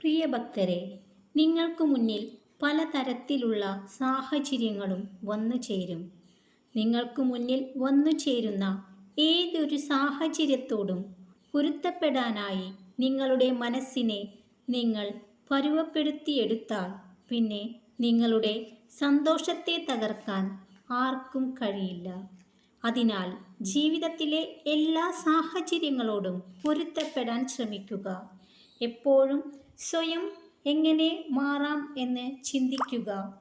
പ്രിയ ഭക്തരെ നിങ്ങൾക്ക് മുന്നിൽ പലതരത്തിലുള്ള സാഹചര്യങ്ങളും വന്നു ചേരും. നിങ്ങൾക്ക് മുന്നിൽ വന്നു ചേരുന്ന ഏതൊരു സാഹചര്യത്തോടും പൊരുത്തപ്പെടാനായി നിങ്ങളുടെ മനസ്സിനെ നിങ്ങൾ പരുവപ്പെടുത്തിയെടുത്താൽ പിന്നെ നിങ്ങളുടെ സന്തോഷത്തെ തകർക്കാൻ ആർക്കും കഴിയില്ല. അതിനാൽ ജീവിതത്തിലെ എല്ലാ സാഹചര്യങ്ങളോടും പൊരുത്തപ്പെടാൻ ശ്രമിക്കുക. എപ്പോഴും സ്വയം എങ്ങനെ മാറാം എന്ന് ചിന്തിക്കുക.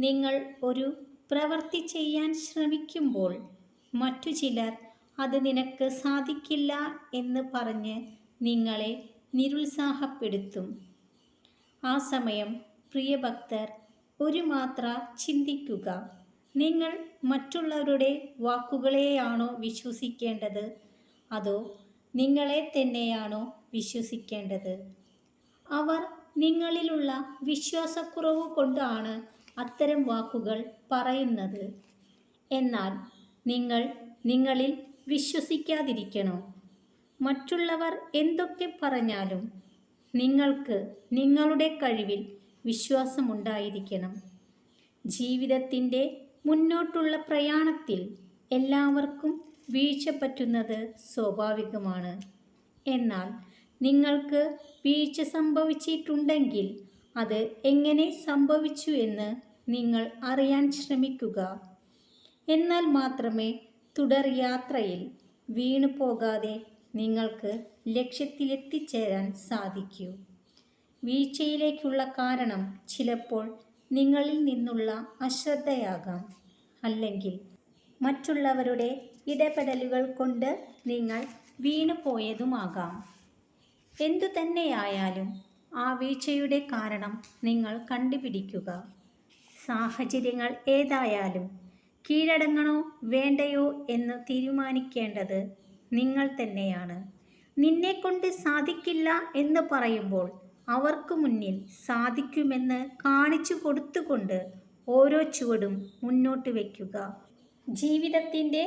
നിങ്ങൾ ഒരു പ്രവൃത്തി ചെയ്യാൻ ശ്രമിക്കുമ്പോൾ മറ്റു ചിലർ അത് നിനക്ക് സാധിക്കില്ല എന്ന് പറഞ്ഞ് നിങ്ങളെ നിരുത്സാഹപ്പെടുത്തും. ആ സമയം പ്രിയഭക്തർ ഒരു മാത്ര ചിന്തിക്കുക. നിങ്ങൾ മറ്റുള്ളവരുടെ വാക്കുകളെയാണോ വിശ്വസിക്കേണ്ടത്? അതോ നിങ്ങളെ തന്നെയാണോ വിശ്വസിക്കേണ്ടത്. അവർ നിങ്ങളിലുള്ള വിശ്വാസക്കുറവ് കൊണ്ടാണ് അത്തരം വാക്കുകൾ പറയുന്നത്. എന്നാൽ നിങ്ങൾ നിങ്ങളിൽ വിശ്വസിക്കാതിരിക്കണോ? മറ്റുള്ളവർ എന്തൊക്കെ പറഞ്ഞാലും നിങ്ങൾക്ക് നിങ്ങളുടെ കഴിവിൽ വിശ്വാസമുണ്ടായിരിക്കണം. ജീവിതത്തിന്റെ മുന്നോട്ടുള്ള പ്രയാണത്തിൽ എല്ലാവർക്കും വീഴ്ച പറ്റുന്നത് സ്വാഭാവികമാണ്. എന്നാൽ നിങ്ങൾക്ക് വീഴ്ച സംഭവിച്ചിട്ടുണ്ടെങ്കിൽ അത് എങ്ങനെ സംഭവിച്ചു എന്ന് നിങ്ങൾ അറിയാൻ ശ്രമിക്കുക. എന്നാൽ മാത്രമേ തുടർ യാത്രയിൽ വീണു പോകാതെ നിങ്ങൾക്ക് ലക്ഷ്യത്തിലെത്തിച്ചേരാൻ സാധിക്കൂ. വീഴ്ചയിലേക്കുള്ള കാരണം ചിലപ്പോൾ നിങ്ങളിൽ നിന്നുള്ള അശ്രദ്ധയാകാം. അല്ലെങ്കിൽ മറ്റുള്ളവരുടെ ഇടപെടലുകൾ കൊണ്ട് നിങ്ങൾ വീണുപോയതുമാകാം. എന്തു തന്നെയായാലും ആ വീഴ്ചയുടെ കാരണം നിങ്ങൾ കണ്ടുപിടിക്കുക. സാഹചര്യങ്ങൾ ഏതായാലും കീഴടങ്ങണോ വേണ്ടയോ എന്ന് തീരുമാനിക്കേണ്ടത് നിങ്ങൾ തന്നെയാണ്. നിന്നെക്കൊണ്ട് സാധിക്കില്ല എന്ന് പറയുമ്പോൾ അവർക്ക് മുന്നിൽ സാധിക്കുമെന്ന് കാണിച്ചു കൊടുത്തുകൊണ്ട് ഓരോ ചുവടും മുന്നോട്ട് വയ്ക്കുക. ജീവിതത്തിന്റെ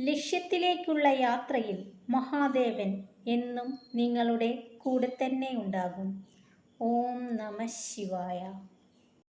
ലക്ഷ്യത്തിലേക്കുള്ള യാത്രയിൽ മഹാദേവൻ എന്നും നിങ്ങളുടെ കൂടെ തന്നെ ഉണ്ടാകും. ഓം നമ ശിവായ.